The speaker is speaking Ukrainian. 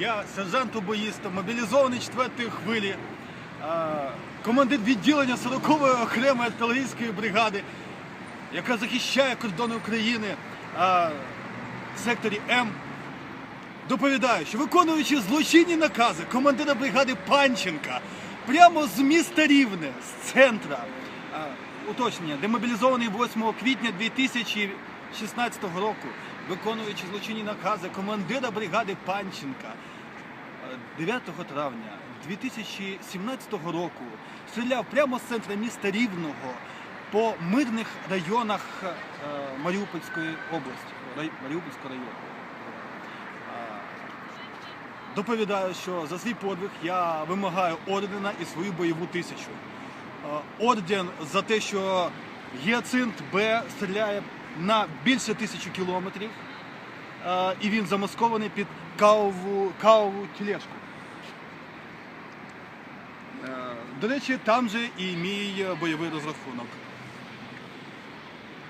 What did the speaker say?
Я сержант убоїста, мобілізований 4-ї хвилі, командир відділення 40-ї окремої артилерійської бригади, яка захищає кордони України в секторі М. Доповідаю, що виконуючи злочинні накази командира бригади Панченка прямо з міста Рівне, з центра, уточнення, демобілізований 8 квітня 2016 року, виконуючи злочинні накази командира бригади Панченка, е, 9 травня 2017 року стріляв прямо з центра міста Рівного по мирних районах е, Маріупольської області, Маріупольського району. Доповідаю, що за свій подвиг я вимагаю ордена і свою бойову тисячу. Е, Орден за те, що Гіацинт Б стріляє на більше тисячі кілометрів, е, і він замаскований під кавову, кавову тілешку. Е, До речі, там же і мій бойовий розрахунок.